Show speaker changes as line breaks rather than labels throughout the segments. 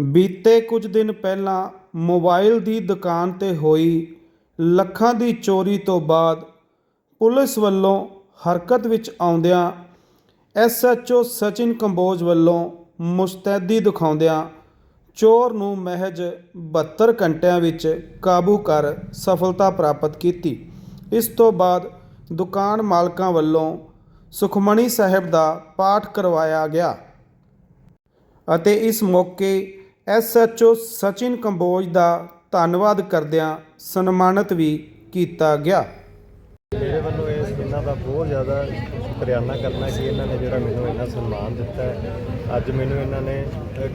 ਬੀਤੇ ਕੁਝ ਦਿਨ ਪਹਿਲਾਂ ਮੋਬਾਈਲ ਦੀ ਦੁਕਾਨ ਤੇ ਹੋਈ ਲੱਖਾਂ ਦੀ ਚੋਰੀ ਤੋਂ ਬਾਅਦ ਪੁਲਿਸ ਵੱਲੋਂ ਹਰਕਤ ਵਿੱਚ ਆਉਂਦਿਆਂ ਐਸਐਚਓ ਸਚਿਨ ਕੰਬੋਜ ਵੱਲੋਂ ਮੁਸਤੈਦੀ ਦਿਖਾਉਂਦਿਆਂ ਚੋਰ ਨੂੰ ਮਹਿਜ 72 ਘੰਟਿਆਂ ਵਿੱਚ ਕਾਬੂ ਕਰ ਸਫਲਤਾ ਪ੍ਰਾਪਤ ਕੀਤੀ। ਇਸ ਤੋਂ ਬਾਅਦ ਦੁਕਾਨ ਮਾਲਕਾਂ ਵੱਲੋਂ ਸੁਖਮਣੀ ਸਾਹਿਬ ਦਾ ਪਾਠ ਕਰਵਾਇਆ ਗਿਆ ਅਤੇ ਇਸ ਮੌਕੇ ਐਸਐਚਓ ਸਚਿਨ ਕੰਬੋਜ ਦਾ ਧੰਨਵਾਦ ਕਰਦਿਆਂ ਸਨਮਾਨਿਤ ਵੀ ਕੀਤਾ ਗਿਆ
ਮੇਰੇ ਵੱਲੋਂ ਇਸ ਇਹਨਾਂ ਦਾ ਬਹੁਤ ਜ਼ਿਆਦਾ ਸ਼ੁਕਰਿਆਨਾ ਕਰਨਾ ਕਿ ਇਹਨਾਂ ਨੇ ਜਿਹੜਾ ਮੈਨੂੰ ਇੰਨਾ ਸਨਮਾਨ ਦਿੱਤਾ ਹੈ। ਅੱਜ ਮੈਨੂੰ ਇਹਨਾਂ ਨੇ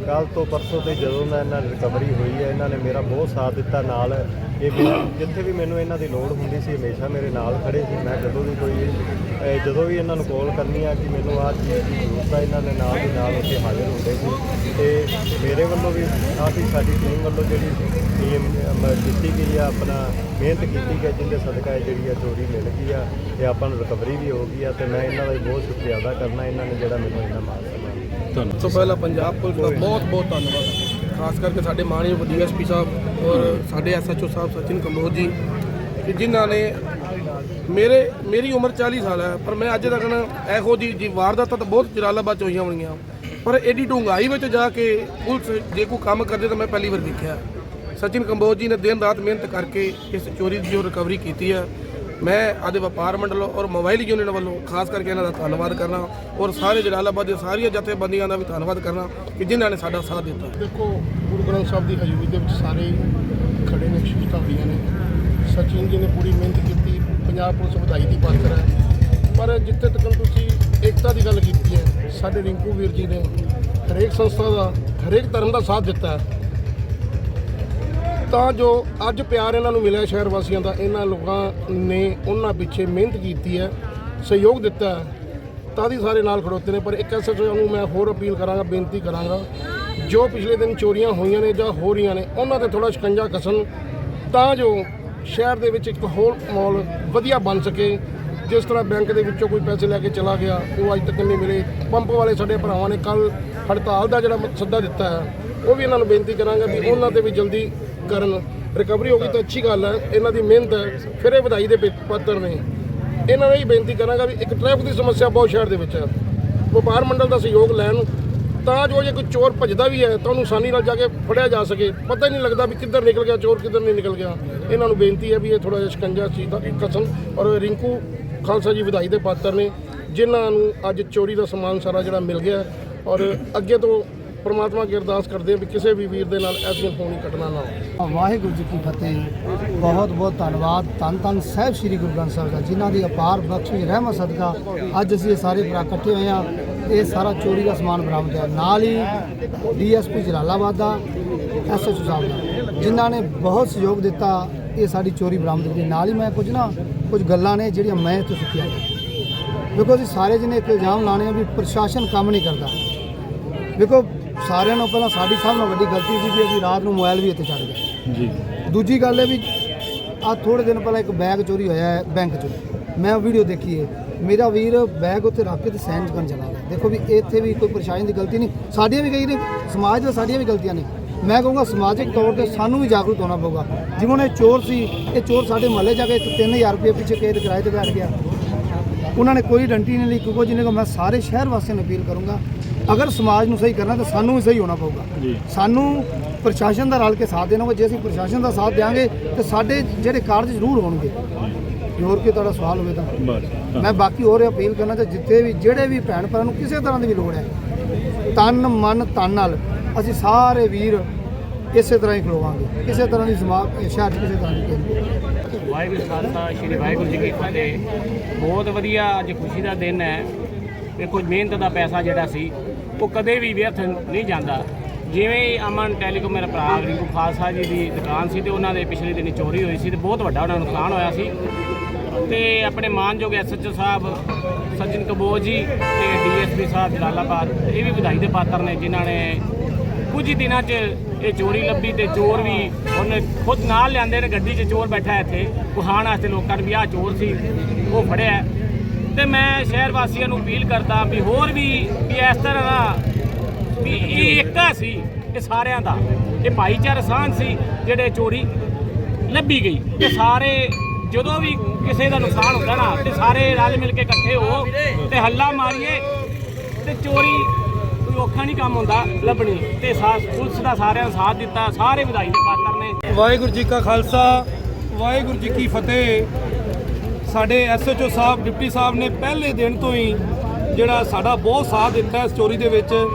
ਕੱਲ ਤੋਂ ਪਰਸੋਂ ਤੇ ਜਦੋਂ ਮੈਂ ਇਹਨਾਂ ਰਿਕਵਰੀ ਹੋਈ ਹੈ, ਇਹਨਾਂ ਨੇ ਮੇਰਾ ਬਹੁਤ ਸਾਥ ਦਿੱਤਾ ਨਾਲ। ਇਹ ਮੇਰਾ ਜਿੱਥੇ ਵੀ ਮੈਨੂੰ ਇਹਨਾਂ ਦੀ ਲੋੜ ਹੁੰਦੀ ਸੀ, ਹਮੇਸ਼ਾ ਮੇਰੇ ਨਾਲ ਖੜੇ ਸੀ। ਮੈਂ ਜਦੋਂ ਵੀ ਕੋਈ ਜਦੋਂ ਵੀ ਇਹਨਾਂ ਨੂੰ ਕਾਲ ਕਰਨੀ ਆ ਕਿ ਮੈਨੂੰ ਆਹ ਚੀਜ਼ ਦੀ ਜ਼ਰੂਰਤ ਆ, ਇਹਨਾਂ ਨੇ ਨਾਲ ਦੀ ਨਾਲ ਉੱਥੇ ਹਾਜ਼ਰ ਹੁੰਦੇ ਸੀ। ਤੇ ਮੇਰੇ ਵੱਲੋਂ ਵੀ ਕਾਫੀ ਸਾਡੀ ਟੀਮ ਵੱਲੋਂ ਜਿਹੜੀ ਟੀਮ ਕੀਤੀ ਗਈ ਆ, ਆਪਣਾ ਮਿਹਨਤ ਕੀਤੀ ਗਈ ਜਿਹਦੇ ਸਦਕਾ ਇਹ ਜਿਹੜੀ ਆ ਚੋਰੀ ਮਿਲ ਗਈ ਆ। ਤੇ ਆਪਾਂ ਨੂੰ ਰਿਕਵਰੀ ਵੀ ਹੋ ਗਈ ਆ ਤੇ ਮੈਂ ਇਹਨਾਂ ਦਾ ਬਹੁਤ ਸ਼ੁਕਰੀਆ ਅਦਾ ਕਰਨਾ ਇਹਨਾਂ ਨੇ ਜਿਹੜਾ ਮੈਨੂੰ ਇੰਨਾ ਮਾਣ ਸਨਮਾਨ
ਸਭ ਤੋਂ ਪਹਿਲਾਂ ਪੰਜਾਬ ਪੁਲਿਸ ਦਾ ਬਹੁਤ ਬਹੁਤ ਧੰਨਵਾਦ। ਖਾਸ ਕਰਕੇ ਸਾਡੇ ਮਾਨਯੋਗ ਡੀਐਸਪੀ ਸਾਹਿਬ ਔਰ ਸਾਡੇ ਐਸਐਚਓ ਸਾਹਿਬ ਸਚਿਨ ਕੰਬੋਜ ਜੀ, ਕਿ ਜਿਨ੍ਹਾਂ ਨੇ ਮੇਰੇ, ਮੇਰੀ ਉਮਰ 40 ਸਾਲ ਹੈ, ਪਰ ਮੈਂ ਅੱਜ ਤੱਕ ਨਾ ਇਹੋ ਜੀ ਜੀ ਵਾਰਦਾਤਾਂ ਤਾਂ ਬਹੁਤ ਜਲਾਲਾਬਾਦ 'ਚ ਹੋਈਆਂ ਹੋਣਗੀਆਂ ਪਰ ਐਡੀ ਡੂੰਘਾਈ ਵਿੱਚ ਜਾ ਕੇ ਪੁਲਿਸ ਜੇ ਕੋਈ ਕੰਮ ਕਰਦੇ ਤਾਂ ਮੈਂ ਪਹਿਲੀ ਵਾਰ ਦੇਖਿਆ। ਸਚਿਨ ਕੰਬੋਜ ਜੀ ਨੇ ਦਿਨ ਰਾਤ ਮਿਹਨਤ ਕਰਕੇ ਇਸ ਚੋਰੀ ਦੀ ਜੋ ਰਿਕਵਰੀ ਕੀਤੀ ਹੈ ਮੈਂ ਆਦੇ ਵਪਾਰ ਮੰਡਲ ਔਰ ਮੋਬਾਈਲ ਯੂਨੀਅਨ ਵੱਲੋਂ ਖਾਸ ਕਰਕੇ ਇਹਨਾਂ ਦਾ ਧੰਨਵਾਦ ਕਰਨਾ ਔਰ ਸਾਰੇ ਜਲਾਲਾਬਾਦ ਦੇ ਸਾਰੀਆਂ ਜਥੇਬੰਦੀਆਂ ਦਾ ਵੀ ਧੰਨਵਾਦ ਕਰਨਾ ਕਿ ਜਿਨ੍ਹਾਂ ਨੇ ਸਾਡਾ ਸਾਥ ਦਿੱਤਾ।
ਦੇਖੋ, ਗੁਰੂ ਗ੍ਰੰਥ ਸਾਹਿਬ ਦੀ ਹਜ਼ੂਰੀ ਦੇ ਵਿੱਚ ਸਾਰੇ ਖੜੇ ਨੇ ਸ਼ਹੀਦਾਂ ਹੋਈਆਂ ਨੇ। ਸਚਿਨ ਜੀ ਨੇ ਪੂਰੀ ਮਿਹਨਤ ਕੀਤੀ, ਪੰਜਾਬ ਪੁਲਿਸ ਵਧਾਈ ਦੀ ਪਾਤਰ ਹੈ। ਪਰ ਜਿੱਥੇ ਤੱਕ ਤੁਸੀਂ ਏਕਤਾ ਦੀ ਗੱਲ ਕੀਤੀ ਹੈ, ਸਾਡੇ ਰਿੰਕੂ ਵੀਰ ਜੀ ਨੇ ਹਰੇਕ ਸੰਸਥਾ ਦਾ, ਹਰੇਕ ਧਰਮ ਦਾ ਸਾਥ ਦਿੱਤਾ ਹੈ। ਤਾਂ ਜੋ ਅੱਜ ਪਿਆਰ ਇਹਨਾਂ ਨੂੰ ਮਿਲਿਆ ਸ਼ਹਿਰ ਵਾਸੀਆਂ ਦਾ, ਇਹਨਾਂ ਲੋਕਾਂ ਨੇ ਉਹਨਾਂ ਪਿੱਛੇ ਮਿਹਨਤ ਕੀਤੀ ਹੈ, ਸਹਿਯੋਗ ਦਿੱਤਾ ਤਾਂ ਦੀ ਸਾਰੇ ਨਾਲ ਖੜੋਤੇ ਨੇ। ਪਰ ਇੱਕ ਐਸਐਸਓ ਨੂੰ ਮੈਂ ਹੋਰ ਅਪੀਲ ਕਰਾਂਗਾ, ਬੇਨਤੀ ਕਰਾਂਗਾ, ਜੋ ਪਿਛਲੇ ਦਿਨ ਚੋਰੀਆਂ ਹੋਈਆਂ ਨੇ ਜਾਂ ਹੋ ਰਹੀਆਂ ਨੇ, ਉਹਨਾਂ ਤੇ ਥੋੜਾ ਸ਼ਿਕੰਜਾ ਕਸਣ, ਤਾਂ ਜੋ ਸ਼ਹਿਰ ਦੇ ਵਿੱਚ ਇੱਕ ਹੋਰ ਮਾਹੌਲ ਵਧੀਆ ਬਣ ਸਕੇ। ਜਿਸ ਤਰ੍ਹਾਂ ਬੈਂਕ ਦੇ ਵਿੱਚੋਂ ਕੋਈ ਪੈਸੇ ਲੈ ਕੇ ਚਲਾ ਗਿਆ, ਉਹ ਅੱਜ ਤੱਕ ਨਹੀਂ ਮਿਲੇ। ਪੰਪ ਵਾਲੇ ਸਾਡੇ ਭਰਾਵਾਂ ਨੇ ਕੱਲ ਹੜਤਾਲ ਦਾ ਜਿਹੜਾ ਸੱਦਾ ਦਿੱਤਾ ਹੈ, ਉਹ ਵੀ ਇਹਨਾਂ ਨੂੰ ਬੇਨਤੀ ਕਰਾਂਗਾ ਵੀ ਉਹਨਾਂ ਤੇ ਵੀ ਜਲਦੀ ਕਰਨ ਰਿਕਵਰੀ ਹੋ ਗਈ ਤਾਂ ਅੱਛੀ ਗੱਲ ਹੈ, ਇਹਨਾਂ ਦੀ ਮਿਹਨਤ ਹੈ, ਫਿਰ ਇਹ ਵਧਾਈ ਦੇ ਪੇ- ਪਾਤਰ ਨੇ। ਇਹਨਾਂ ਨੂੰ ਹੀ ਬੇਨਤੀ ਕਰਾਂਗਾ ਵੀ ਇੱਕ ਟ੍ਰੈਫਿਕ ਦੀ ਸਮੱਸਿਆ ਬਹੁਤ ਸ਼ਹਿਰ ਦੇ ਵਿੱਚ ਹੈ। ਵਪਾਰ ਮੰਡਲ ਦਾ ਸਹਿਯੋਗ ਲੈਣ ਤਾਂ ਜੋ ਜੇ ਕੋਈ ਚੋਰ ਭੱਜਦਾ ਵੀ ਹੈ, ਤਾਂ ਉਹਨੂੰ ਆਸਾਨੀ ਨਾਲ ਜਾ ਕੇ ਫੜਿਆ ਜਾ ਸਕੇ। ਪਤਾ ਹੀ ਨਹੀਂ ਲੱਗਦਾ ਵੀ ਕਿੱਧਰ ਨਿਕਲ ਗਿਆ, ਚੋਰ ਕਿੱਧਰ ਨਹੀਂ ਨਿਕਲ ਗਿਆ। ਇਹਨਾਂ ਨੂੰ ਬੇਨਤੀ ਹੈ ਵੀ ਇਹ ਥੋੜਾ ਜਿਹਾ ਸ਼ਿਕੰਜਾ ਚੀਜ਼ ਦਾ ਕਸਮ। ਔਰ ਰਿੰਕੂ ਖਾਲਸਾ ਜੀ ਵਿਧਾਈ ਦੇ ਪਾਤਰ ਨੇ, ਜਿਨ੍ਹਾਂ ਨੂੰ ਅੱਜ ਚੋਰੀ ਦਾ ਸਮਾਨ ਸਾਰਾ ਜਿਹੜਾ ਮਿਲ ਗਿਆ ਔਰ ਅੱਗੇ ਤੋਂ ਪਰਮਾਤਮਾ ਅੱਗੇ ਅਰਦਾਸ ਕਰਦੇ ਹਾਂ ਵੀ ਕਿਸੇ ਵੀ ਵੀਰ ਦੇ ਨਾਲ ਐਸੀ ਹੋਣੀ ਘਟਨਾ ਨਾ ਹੋਵੇ।
ਵਾਹਿਗੁਰੂ ਜੀ ਕੀ ਫਤਿਹ। ਬਹੁਤ ਬਹੁਤ ਧੰਨਵਾਦ। ਧੰਨ ਧੰਨ ਸਾਹਿਬ ਸ੍ਰੀ ਗੁਰੂ ਗ੍ਰੰਥ ਸਾਹਿਬ ਦਾ, ਜਿਨ੍ਹਾਂ ਦੀ ਅਪਾਰ ਬਖਸ਼ਿਸ਼, ਰਹਿਮਤ, ਸਦਕਾ ਅੱਜ ਅਸੀਂ ਇਹ ਸਾਰੇ ਭਰਾ ਇਕੱਠੇ ਹੋਏ ਹਾਂ। ਇਹ ਸਾਰਾ ਚੋਰੀ ਦਾ ਸਮਾਨ ਬਰਾਮਦ ਹੈ ਨਾਲ ਹੀ ਡੀਐਸਪੀ ਜਲਾਲਾਬਾਦ ਦਾ, ਐਸਐਚਓ ਸਾਹਿਬ ਦਾ, ਜਿਨ੍ਹਾਂ ਨੇ ਬਹੁਤ ਸਹਿਯੋਗ ਦਿੱਤਾ ਇਹ ਸਾਡੀ ਚੋਰੀ ਬਰਾਮਦ ਕੀਤੀ ਨਾਲ ਹੀ ਮੈਂ ਕੁਝ ਨਾ ਕੁਝ ਗੱਲਾਂ ਨੇ ਜਿਹੜੀਆਂ ਮੈਂ ਇੱਥੋਂ ਸਿੱਖੀਆਂ ਨੇ। ਅਸੀਂ ਸਾਰੇ ਜਣੇ ਇੱਕ ਇਲਜ਼ਾਮ ਲਾਣੇ ਆ ਵੀ ਪ੍ਰਸ਼ਾਸਨ ਕੰਮ ਨਹੀਂ ਕਰਦਾ। ਵੇਖੋ ਸਾਰਿਆਂ ਨੂੰ ਪਹਿਲਾਂ ਸਾਡੀ ਸਭ ਨਾਲੋਂ ਵੱਡੀ ਗਲਤੀ ਸੀ ਵੀ ਅਸੀਂ ਰਾਤ ਨੂੰ ਮੋਬਾਈਲ ਵੀ ਇੱਥੇ ਛੱਡ ਗਏ। ਜੀ। ਦੂਜੀ ਗੱਲ ਹੈ ਵੀ ਆ ਥੋੜੇ ਦਿਨ ਪਹਿਲਾਂ ਇੱਕ ਬੈਗ ਚੋਰੀ ਹੋਇਆ ਹੈ ਬੈਂਕ 'ਚੋਂ। ਮੈਂ ਵੀਡੀਓ ਦੇਖੀ ਹੈ ਮੇਰਾ ਵੀਰ ਬੈਗ ਉੱਥੇ ਰੱਖ ਕੇ ਤੇ ਸਾਈਨ ਕਰਨ ਚਲਾ ਗਿਆ। ਦੇਖੋ ਵੀ ਇੱਥੇ ਵੀ ਕੋਈ ਪ੍ਰਸ਼ਾਸਨ ਦੀ ਗਲਤੀ ਨਹੀਂ। ਸਾਡੀਆਂ ਵੀ ਕਈ ਨੇ ਸਮਾਜ ਦੇ ਸਾਡੀਆਂ ਵੀ ਗਲਤੀਆਂ ਨੇ। ਮੈਂ ਕਹੂੰਗਾ ਸਮਾਜਿਕ ਤੌਰ ਤੇ ਸਾਨੂੰ ਵੀ ਜਾਗਰੂਕ ਹੋਣਾ ਪਊਗਾ। ਜਿਵੇਂ ਇਹ ਚੋਰ ਸੀ ਇਹ ਚੋਰ ਸਾਡੇ ਮਹੱਲੇ ਜਾ ਕੇ 3000 ਰੁਪਏ ਪਿੱਛੇ ਕੇਦ ਕਿਰਾਏ ਤੇ ਬੈਠ ਗਿਆ ਉਹਨਾਂ ਨੇ ਕੋਈ ਗਰੰਟੀ ਨਹੀਂ ਲਈ ਕਿਉਂਕਿ ਜਿਹਨੇ ਕੋ ਮੈਂ ਸਾਰੇ ਸ਼ਹਿਰ ਵਾਸੀਆਂ ਨੂੰ ਅਪੀਲ ਕਰੂੰਗਾ ਅਗਰ ਸਮਾਜ ਨੂੰ ਸਹੀ ਕਰਨਾ ਤਾਂ ਸਾਨੂੰ ਵੀ ਸਹੀ ਹੋਣਾ ਪਊਗਾ। ਸਾਨੂੰ ਪ੍ਰਸ਼ਾਸਨ ਦਾ ਰਲ ਕੇ ਸਾਥ ਦੇਣਾ ਹੋਵੇ ਜੇ ਅਸੀਂ ਪ੍ਰਸ਼ਾਸਨ ਦਾ ਸਾਥ ਦੇਵਾਂਗੇ ਤੇ ਸਾਡੇ ਜਿਹੜੇ ਕਾਰਜ ਜ਼ਰੂਰ ਹੋਣਗੇ। ਹੋਰ ਕੋਈ ਤੁਹਾਡਾ ਸਵਾਲ ਹੋਵੇ ਤਾਂ। ਮੈਂ ਬਾਕੀ ਹੋਰ ਅਪੀਲ ਕਰਨਾ ਚਾਹ ਜਿੱਥੇ ਵੀ ਜਿਹੜੇ ਵੀ ਭੈਣ ਭਰਾ ਨੂੰ ਕਿਸੇ ਤਰ੍ਹਾਂ ਦੀ ਵੀ ਲੋੜ ਹੈ ਤਨ ਮਨ ਤਨ ਨਾਲ ਅਸੀਂ ਸਾਰੇ ਵੀਰ ਇਸੇ ਤਰ੍ਹਾਂ ਹੀ ਖਲੋਵਾਂਗੇ। ਕਿਸੇ ਤਰ੍ਹਾਂ ਦੀ ਸਮਾਜ ਸ਼ਹਿਰ ਕਿਸੇ ਤਰ੍ਹਾਂ ਦੀ।
ਵਾਹਿਗੁਰੂ ਜੀ ਖਾਲਸਾ, ਸ਼੍ਰੀ ਵਾਹਿਗੁਰੂ ਜੀ ਕੀ ਫਤਿਹ। ਬਹੁਤ ਵਧੀਆ ਅੱਜ ਖੁਸ਼ੀ ਦਾ ਦਿਨ ਹੈ। ਵੇਖੋ ਮਿਹਨਤ ਦਾ ਪੈਸਾ ਜਿਹੜਾ ਸੀ, ਉਹ ਕਦੇ ਵੀ ਵਿਅਰਥ ਨਹੀਂ ਜਾਂਦਾ। ਜਿਵੇਂ ਅਮਨ ਟੈਲੀਕਾਮ ਮੇਰਾ ਭਰਾ ਰਿੰਕੂ ਖਾਲਸਾ ਜੀ ਦੀ ਦੁਕਾਨ ਸੀ ਤੇ ਉਹਨਾਂ ਦੇ ਪਿਛਲੇ ਦਿਨੀ ਚੋਰੀ ਹੋਈ ਸੀ ਤੇ ਬਹੁਤ ਵੱਡਾ ਉਹਨਾਂ ਨੂੰ ਨੁਕਸਾਨ ਹੋਇਆ ਸੀ। ਤੇ ਆਪਣੇ ਮਾਨਯੋਗ ਐਸਐਚਓ ਸਾਹਿਬ ਸਚਿਨ ਕਬੋਜ ਜੀ ਤੇ ਡੀਐਸਪੀ ਸਾਹਿਬ ਜਲਾਲਾਬਾਦ, ਇਹ ਵੀ ਵਧਾਈ ਦੇ ਪਾਤਰ ਨੇ ਜਿਨ੍ਹਾਂ ਨੇ ਕੁਝ ਹੀ ਦਿਨਾਂ 'ਚ ਇਹ ਚੋਰੀ ਲੱਭੀ ਤੇ ਚੋਰ ਵੀ ਉਹਨੇ ਖੁਦ ਨਾਲ ਲਿਆਂਦੇ ਨੇ, ਗੱਡੀ 'ਚ ਚੋਰ ਬੈਠਾ ਇੱਥੇ ਕੁਹਾਣ ਵਾਸਤੇ ਲੋਕਾਂ ਨੂੰ ਵੀ ਆਹ ਚੋਰ ਸੀ, ਉਹ ਫੜਿਆ ਹੈ। ਤੇ ਮੈਂ ਸ਼ਹਿਰ ਵਾਸੀਆਂ ਨੂੰ ਅਪੀਲ ਕਰਦਾ ਵੀ ਹੋਰ ਵੀ ਵੀ ਇਸ ਤਰ੍ਹਾਂ ਦਾ ਵੀ ਇਹ ਇੱਕਾ ਸੀ, ਇਹ ਸਾਰਿਆਂ ਦਾ ਇਹ ਭਾਈਚਾਰਾ ਸਾਂਝ ਸੀ ਜਿਹੜੇ ਚੋਰੀ ਲੱਭੀ ਗਈ ਤੇ ਸਾਰੇ ਜਦੋਂ ਵੀ ਕਿਸੇ ਦਾ ਨੁਕਸਾਨ ਹੁੰਦਾ ਨਾ, ਤੇ ਸਾਰੇ ਰਲ ਮਿਲ ਕੇ ਇਕੱਠੇ ਹੋ ਤੇ ਹੱਲਾ ਮਾਰੀਏ ਤੇ ਚੋਰੀ ਕੋਈ ਔਖਾ ਨਹੀਂ ਕੰਮ ਹੁੰਦਾ ਲੱਭਣੀ। ਤੇ ਸਾ- ਪੁਲਿਸ ਦਾ ਸਾਰਿਆਂ ਨੇ ਸਾਥ ਦਿੱਤਾ, ਸਾਰੇ ਵਧਾਈ ਦੇ ਪਾਤਰ ਨੇ।
ਵਾਹਿਗੁਰੂ ਜੀ ਕਾ ਖਾਲਸਾ, ਵਾਹਿਗੁਰੂ ਜੀ ਕੀ ਫਤਿਹ। ਸਾਡੇ ਐਸਐਚਓ ਸਾਹਿਬ, ਡਿਪਟੀ ਸਾਹਿਬ ਨੇ ਪਹਿਲੇ ਦਿਨ ਤੋਂ ਹੀ ਜਿਹੜਾ ਸਾਡਾ ਬਹੁਤ ਸਾਥ ਦਿੱਤਾ ਇਸ ਚੋਰੀ ਦੇ ਵਿੱਚ।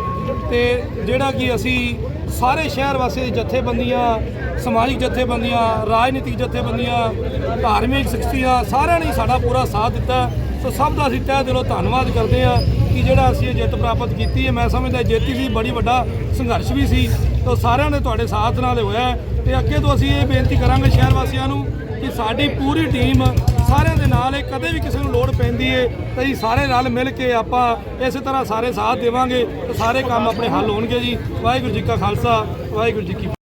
ਤੇ ਜਿਹੜਾ ਕਿ ਅਸੀਂ ਸਾਰੇ ਸ਼ਹਿਰ ਵਾਸੀ ਦੀ ਜਥੇਬੰਦੀਆਂ, ਸਮਾਜਿਕ ਜਥੇਬੰਦੀਆਂ, ਰਾਜਨੀਤਿਕ ਜਥੇਬੰਦੀਆਂ, ਧਾਰਮਿਕ ਸ਼ਖਸੀਆਂ, ਸਾਰਿਆਂ ਨੇ ਸਾਡਾ ਪੂਰਾ ਸਾਥ ਦਿੱਤਾ। ਸੋ ਸਭ ਦਾ ਅਸੀਂ ਤਹਿ ਦਿਲੋਂ ਧੰਨਵਾਦ ਕਰਦੇ ਹਾਂ। ਕਿ ਜਿਹੜਾ ਅਸੀਂ ਇਹ ਜਿੱਤ ਪ੍ਰਾਪਤ ਕੀਤੀ ਹੈ, ਮੈਂ ਸਮਝਦਾ ਜਿੱਤ ਹੀ ਸੀ, ਬੜੀ ਵੱਡਾ ਸੰਘਰਸ਼ ਵੀ ਸੀ, ਤੋ ਸਾਰਿਆਂ ਨੇ ਤੁਹਾਡੇ ਸਾਥ ਨਾਲ ਹੋਇਆ ਹੈ। ਤੇ ਅੱਗੇ ਤੋਂ ਅਸੀਂ ਇਹ ਬੇਨਤੀ ਕਰਾਂਗੇ ਸ਼ਹਿਰ ਵਾਸੀਆਂ ਨੂੰ ਕਿ ਸਾਡੀ ਪੂਰੀ ਟੀਮ ਸਾਰਿਆਂ ਦੇ ਨਾਲ ਹੈ, ਕਦੇ ਵੀ ਕਿਸੇ ਨੂੰ ਲੋੜ ਪੈਂਦੀ ਹੈ, ਤਾਂ ਅਸੀਂ ਸਾਰੇ ਰਲ ਮਿਲ ਕੇ ਆਪਾਂ ਇਸੇ ਤਰ੍ਹਾਂ ਸਾਰੇ ਸਾਥ ਦੇਵਾਂਗੇ ਤੇ ਸਾਰੇ ਕੰਮ ਆਪਣੇ ਹੱਲ ਹੋਣਗੇ ਜੀ। ਵਾਹਿਗੁਰੂ ਜੀ ਕਾ ਖਾਲਸਾ, ਵਾਹਿਗੁਰੂ ਜੀ ਕੀ